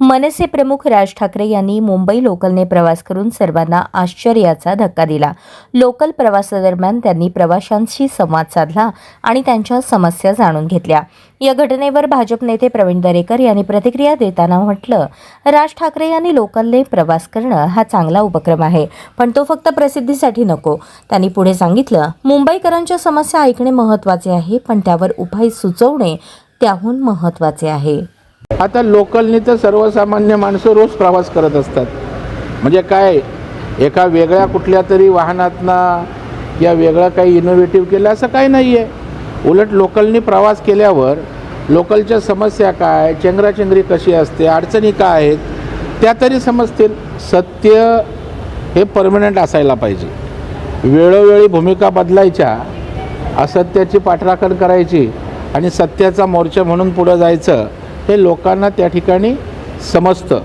मनसे प्रमुख राज ठाकरे यांनी मुंबई लोकलने प्रवास करून सर्वांना आश्चर्याचा धक्का दिला. लोकल प्रवासादरम्यान त्यांनी प्रवाशांशी संवाद साधला आणि त्यांच्या समस्या जाणून घेतल्या. या घटनेवर भाजप नेते प्रवीण दरेकर यांनी प्रतिक्रिया देताना म्हटलं राज ठाकरे यांनी लोकलने प्रवास करणं हा चांगला उपक्रम आहे पण तो फक्त प्रसिद्धीसाठी नको. त्यांनी पुढे सांगितलं मुंबईकरांच्या समस्या ऐकणे महत्त्वाचे आहे पण त्यावर उपाय सुचवणे त्याहून महत्त्वाचे आहे. आता लोकलनी तर सर्वसामान्य माणसं रोज प्रवास करत असतात. म्हणजे काय एका वेगळ्या कुठल्या तरी वाहनातनं या वेगळं काही इनोव्हेटिव्ह केलं असं काही नाही आहे उलट लोकलनी प्रवास केल्यावर लोकलच्या समस्या काय चेंगराचेंगरी कशी असते अडचणी काय आहेत त्या तरी समजतील. सत्य हे परमनंट असायला पाहिजे. वेळोवेळी भूमिका बदलायच्या असत्याची पाठराखण करायची आणि सत्याचा मोर्चा म्हणून पुढं जायचं हे लोकांना त्या ठिकाणी समजतं.